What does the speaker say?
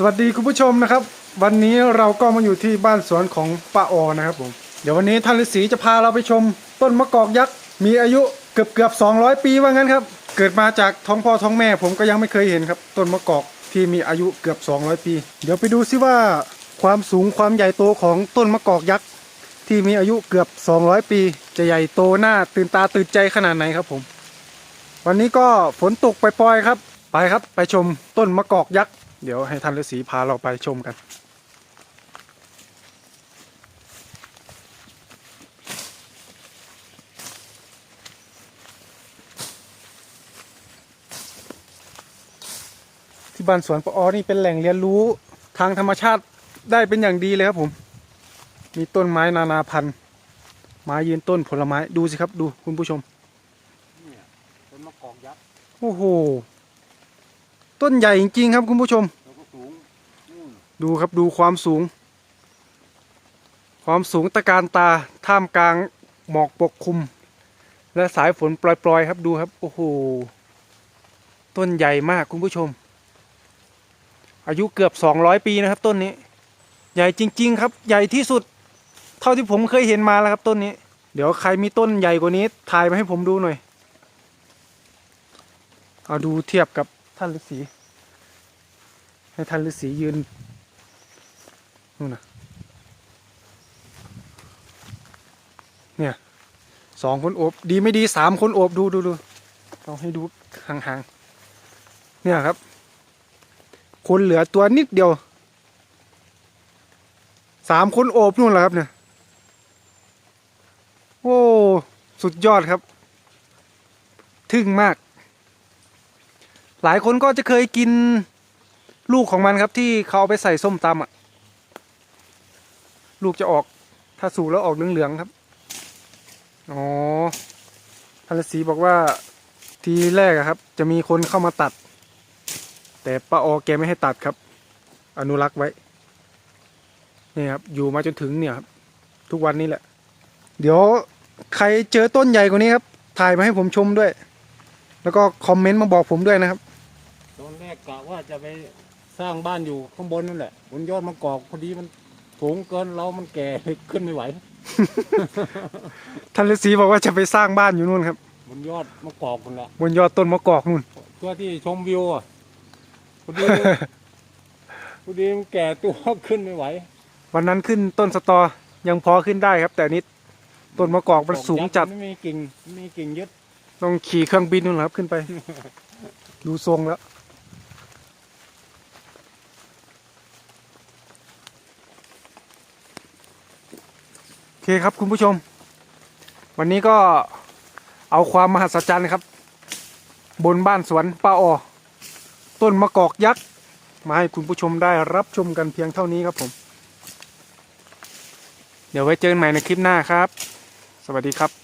สวัสดีคุณผู้ชมนะครับ วันนี้เราก็มาอยู่ที่บ้านสวนของป้าออนะครับผมเดี๋ยววันนี้ท่านฤาษีจะพาเราไปชม ต้นมะกอกยักษ์มีอายุเกือบเกือบ200 ปีว่างั้นครับ เกิดมาจากท้องพ่อท้องแม่ ผมก็ยังไม่เคยเห็นครับ ต้นมะกอกที่มีอายุเกือบ 200 ปี เดี๋ยวไปดูซิว่าความสูงความใหญ่โตของต้นมะกอกยักษ์ที่มีอายุเกือบ 200 ปี จะใหญ่โตหน้าตื่นตาตื่นใจขนาดไหนครับผม วันนี้ก็ฝนตกปล่อยๆครับ ไปครับไปชมต้นมะกอกยักษ์ เดี๋ยวให้ท่านฤาษีพาเราไปชมกัน ที่บ้านสวนปออนี่เป็นแหล่งเรียนรู้ทางธรรมชาติได้เป็นอย่างดีเลยครับผม มีต้นไม้นานาพันธุ์ ไม้ยืนต้นผลไม้ดูสิครับ ดูคุณผู้ชมต้นมะกอกยักษ์ โอ้โห ต้นใหญ่จริงๆครับคุณผู้ชม ดูครับดูความสูง ความสูงตะการตาท่ามกลางหมอกปกคลุม และสายฝนปล่อยๆครับดูครับโอ้โหต้นใหญ่มากคุณผู้ชม อายุเกือบ 200 ปีนะครับ ต้นนี้ ใหญ่จริง ๆ ครับ ใหญ่ที่สุด เท่าที่ผมเคยเห็นมาแล้วครับต้นนี้ เดี๋ยวใครมีต้นใหญ่กว่านี้ถ่ายมาให้ผมดูหน่อยเอาดูเทียบกับท่านฤาษี ให้ท่านฤาษียืนนู่นนะเนี่ยสองคนโอบดีไม่ดีสามคนโอบดูดูดูเอาให้ดูห่างๆเนี่ยครับ คนเหลือตัวนิดเดียวสามคนโอบนู่นแหละครับเนี่ยโอ้สุดยอดครับ ทึ่งมาก หลายคนก็จะเคยกิน ลูกของมันครับที่เขาเอาไปใส่ส้มตำอะ ลูกจะออกถ้าสูแล้วออกเหลืองๆครับ อ๋อพันฤาษีบอกว่าทีแรกครับ จะมีคนเข้ามาตัด แต่ป้าออแกไม่ให้ตัดครับ อนุรักษ์ไว้นี่ครับ อยู่มาจนถึงเนี่ยครับ ทุกวันนี้แหละ เดี๋ยวใครเจอต้นใหญ่กว่านี้ครับ ถ่ายมาให้ผมชมด้วย แล้วก็คอมเมนต์มาบอกผมด้วยนะครับ ตอนแรกกะว่าจะไป สร้างบ้านอยู่ข้างบนนั่นแหละบนยอดมะกอกพอดีมันสูงเกินเรามันแก่ขึ้นไม่ไหว ท่านฤาษีบอกว่าจะไปสร้างบ้านอยู่นู่นครับ บนยอดมะกอกนั่นแหละบนยอดต้นมะกอกนู่นเพื่อที่ชมวิวอะพอดี พอดีมันแก่ตัวขึ้นไม่ไหว วันนั้นขึ้นต้นสตอยังพอขึ้นได้ครับ แต่นิดต้นมะกอกมันสูงจัดไม่มีกิ่งไม่มีกิ่งยึดต้องขี่เครื่องบินนู่นแหละครับขึ้นไป ดูทรงแล้ว โอเคครับคุณผู้ชม วันนี้ก็เอาความมหัศจรรย์ครับ บนบ้านสวนป้าออต้นมะกอกยักษ์ มาให้คุณผู้ชมได้รับชมกันเพียงเท่านี้ครับผม เดี๋ยวไว้เจอกันใหม่ในคลิปหน้าครับ สวัสดีครับ